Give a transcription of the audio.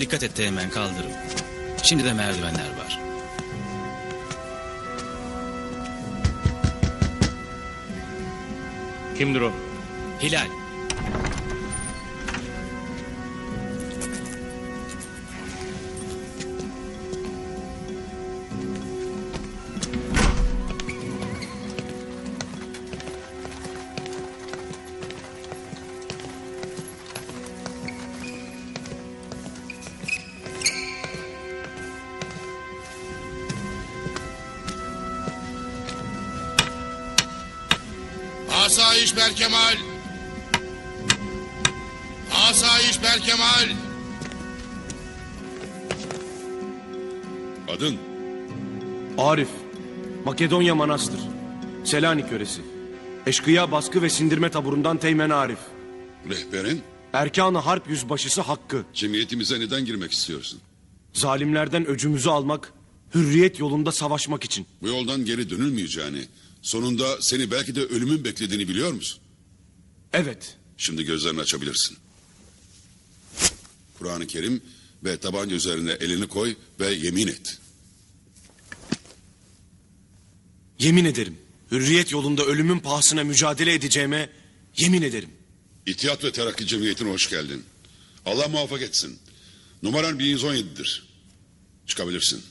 Dikkat et Teğmen kaldırım. Şimdi de merdivenler var. Kimdir o? Hilal. Asayiş Berkemal. Asayiş Berkemal. Adın? Arif, Makedonya Manastır, Selanik yöresi. Eşkıya baskı ve sindirme taburundan Teğmen Arif. Rehberin? Erkan-ı Harp yüzbaşısı Hakkı. Cemiyetimize neden girmek istiyorsun? Zalimlerden öcümüzü almak, hürriyet yolunda savaşmak için. Bu yoldan geri dönülmeyeceğini, sonunda seni belki de ölümün beklediğini biliyor musun? Evet, Şimdi gözlerini açabilirsin. Kur'an-ı Kerim ve tabanca üzerine elini koy ve yemin et. yemin ederim. Hürriyet yolunda ölümün pahasına mücadele edeceğime yemin ederim. İttihat ve Terakki Cemiyeti'ne hoş geldin. Allah muvaffak etsin. Numaran 1117'dir. Çıkabilirsin.